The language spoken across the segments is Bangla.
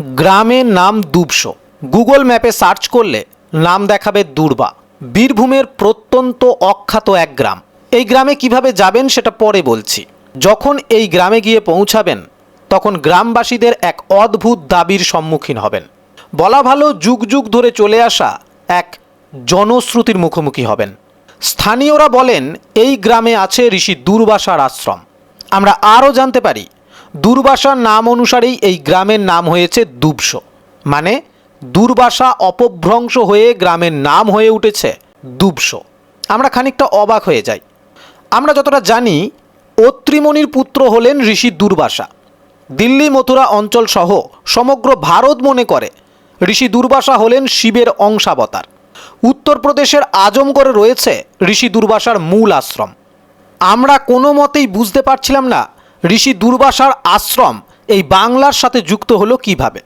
গ্রামের নাম দুবসো। গুগল ম্যাপে সার্চ করলে নাম দেখাবে দুর্বা। বীরভূমের প্রত্যন্ত অখ্যাত এক গ্রাম। এই গ্রামে কীভাবে যাবেন সেটা পরে বলছি। যখন এই গ্রামে গিয়ে পৌঁছাবেন, তখন গ্রামবাসীদের এক অদ্ভুত দাবির সম্মুখীন হবেন। বলা ভালো, যুগ যুগ ধরে চলে আসা এক জনশ্রুতির মুখোমুখি হবেন। স্থানীয়রা বলেন, এই গ্রামে আছে ঋষি দুর্বাসার আশ্রম। আমরা আরও জানতে পারি দুর্বাসার নাম অনুসারেই এই গ্রামের নাম হয়েছে দুবস মানে দুর্বাসা অপভ্রংশ হয়ে গ্রামের নাম হয়ে উঠেছে দুবস আমরা খানিকটা অবাক হয়ে যাই। আমরা যতটা জানি, অত্রিমণির পুত্র হলেন ঋষি দুর্বাসা। দিল্লি মথুরা অঞ্চল সহ সমগ্র ভারত মনে করে ঋষি দুর্বাসা হলেন শিবের অংশাবতার। উত্তরপ্রদেশের আজমগড়ে রয়েছে ঋষি দুর্বাসার মূল আশ্রম। আমরা কোনো মতেই বুঝতে পারছিলাম না ঋষি দুর্বাসার আশ্রম এই বাংলার সাথে যুক্ত হলো কীভাবে?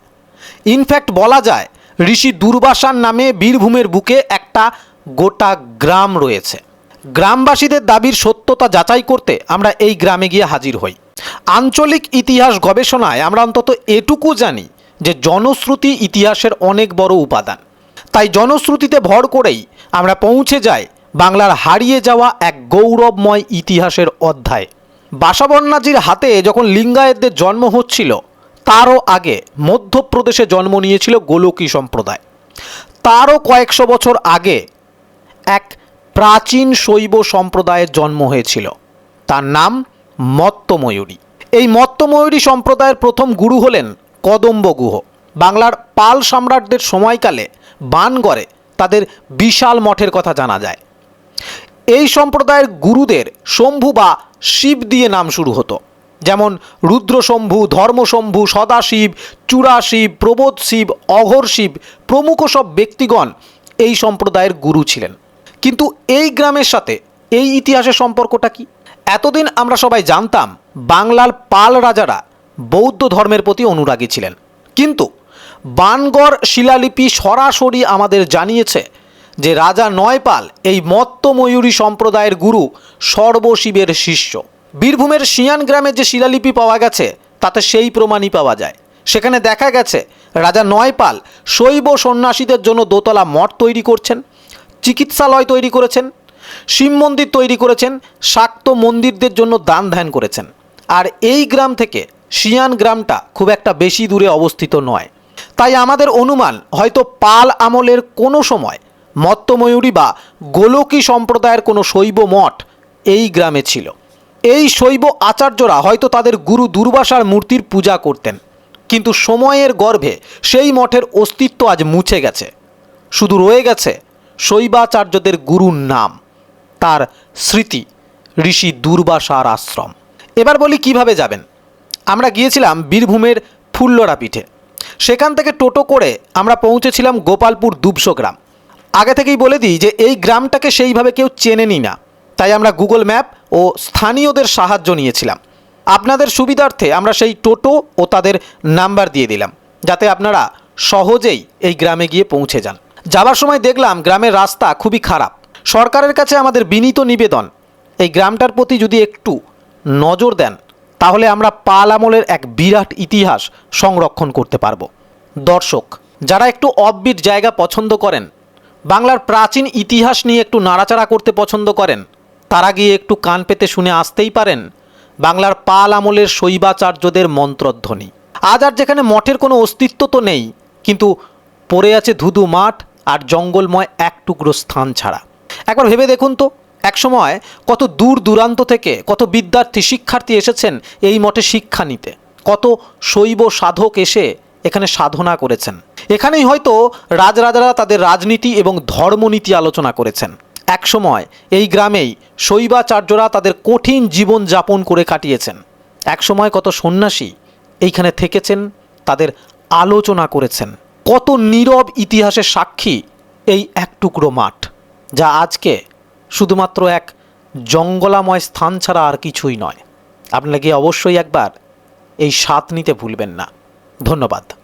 ইনফ্যাক্ট বলা যায়, ঋষি দুর্বাসার নামে বীরভূমের বুকে একটা গোটা গ্রাম রয়েছে। গ্রামবাসীদের দাবির সত্যতা যাচাই করতে আমরা এই গ্রামে গিয়ে হাজির হই। আঞ্চলিক ইতিহাস গবেষণায় আমরা অন্তত এটুকু জানি যে জনশ্রুতি ইতিহাসের অনেক বড় উপাদান। তাই জনশ্রুতিতে ভর করেই আমরা পৌঁছে যাই বাংলার হারিয়ে যাওয়া এক গৌরবময় ইতিহাসের অধ্যায়। বাসাবন্যাজির হাতে যখন লিঙ্গায়েতদের জন্ম হচ্ছিল, তারও আগে মধ্যপ্রদেশে জন্ম নিয়েছিল গোলকী সম্প্রদায়। তারও কয়েকশো বছর আগে এক প্রাচীন শৈব সম্প্রদায়ের জন্ম হয়েছিল। তার নাম মত্তময়ূরী। এই মত্তময়ূরী সম্প্রদায়ের প্রথম গুরু হলেন কদম্ব গুহ। বাংলার পাল সম্রাটদের সময়কালে বানগড়ে তাদের বিশাল মঠের কথা জানা যায়। এই সম্প্রদায়ের গুরুদের শম্ভু বা শিব দিয়ে নাম শুরু হতো। যেমন রুদ্রশম্ভু ধর্মশম্ভু সদাশিব চূড়াশিব প্রবোধ শিব, অঘর শিব প্রমুখ সব ব্যক্তিগণ এই সম্প্রদায়ের গুরু ছিলেন। কিন্তু এই গ্রামের সাথে এই ইতিহাসের সম্পর্কটা কি? এতদিন আমরা সবাই জানতাম বাংলার পাল রাজারা বৌদ্ধ ধর্মের প্রতি অনুরাগী ছিলেন। কিন্তু বানগড় শিলালিপি সরাসরি আমাদের জানিয়েছে যে রাজা নয়পাল, এই মত্তময়ূরী সম্প্রদায়ের গুরু সর্বশিবের শিষ্য। বীরভূমের শিয়ান গ্রামে যে শিলালিপি পাওয়া গেছে, তাতে সেই প্রমাণই পাওয়া যায়। সেখানে দেখা গেছে, রাজা নয়পাল শৈব সন্ন্যাসীদের জন্য দোতলা মঠ তৈরি করছেন, চিকিৎসালয় তৈরি করেছেন, শিব মন্দির তৈরি করেছেন, শাক্ত মন্দিরদের জন্য দান ধ্যান করেছেন। আর এই গ্রাম থেকে শিয়ান গ্রামটা খুব একটা বেশি দূরে অবস্থিত নয়। তাই আমাদের অনুমান, হয়তো পাল আমলের কোনো সময় মত্তময়ূরী বা গোলকী সম্প্রদায়ের কোনো শৈব মঠ এই গ্রামে ছিল। এই শৈব আচার্যরা হয়তো তাদের গুরু দুর্বাসার মূর্তির পূজা করতেন, কিন্তু সময়ের গর্ভে সেই মঠের অস্তিত্ব আজ মুছে গেছে। শুধু রয়ে গেছে শৈবাচার্যদের গুরুর নাম, তার স্মৃতি, ঋষি দুর্বাসার আশ্রম। এবার বলি কীভাবে যাবেন? আমরা গিয়েছিলাম বীরভূমের ফুল্লরা পিঠে। সেখান থেকে টোটো করে আমরা পৌঁছেছিলাম গোপালপুর দুবসো গ্রাম। আগে থেকেই বলে দিই যে এই গ্রামটাকে সেইভাবে কেউ চেনেনি না। তাই আমরা গুগল ম্যাপ ও স্থানীয়দের সাহায্য নিয়েছিলাম। আপনাদের সুবিধার্থে আমরা সেই টোটো ও তাদের নাম্বার দিয়ে দিলাম, যাতে আপনারা সহজেই এই গ্রামে গিয়ে পৌঁছে যান। যাবার সময় দেখলাম গ্রামের রাস্তা খুবই খারাপ। সরকারের কাছে আমাদের বিনীত নিবেদন, এই গ্রামটার প্রতি যদি একটু নজর দেন, তাহলে আমরা পাল আমলের এক বিরাট ইতিহাস সংরক্ষণ করতে পারব। দর্শক, যারা একটু অফবিট জায়গা পছন্দ করেন বাংলার প্রাচীন ইতিহাস নিয়ে একটু নাড়াচাড়া করতে পছন্দ করেন। তারা গিয়ে একটু কান পেতে শুনে আসতেই পারেন বাংলার পাল আমলের শৈবাচার্যদের মন্ত্রধ্বনি। আজ আর যেখানে মঠের কোনো অস্তিত্ব তো নেই, কিন্তু পড়ে আছে ধুধু মাঠ আর জঙ্গলময় এক টুকরো স্থান ছাড়া। একবার ভেবে দেখুন তো একসময় কত দূর দূরান্ত থেকে কত বিদ্যার্থী শিক্ষার্থী এসেছেন এই মঠে শিক্ষা নিতে। কত শৈব সাধক এসে এখানে সাধনা করেছেন। এখানেই হয়তো রাজরাজারা তাদের রাজনীতি এবং ধর্মনীতি আলোচনা করেছেন। একসময় এই গ্রামেই শৈবাচার্যরা তাদের কঠিন জীবন যাপন করে কাটিয়েছেন। একসময় কত সন্ন্যাসী এইখানে থেকেছেন, তাদের আলোচনা করেছেন। কত নীরব ইতিহাসের সাক্ষী এই এক টুকরো মাঠ, যা আজকে শুধুমাত্র এক জঙ্গলাময় স্থান ছাড়া আর কিছুই নয়। আপনারা গিয়ে অবশ্যই একবার এই স্বাদ নিতে ভুলবেন না। ধন্যবাদ।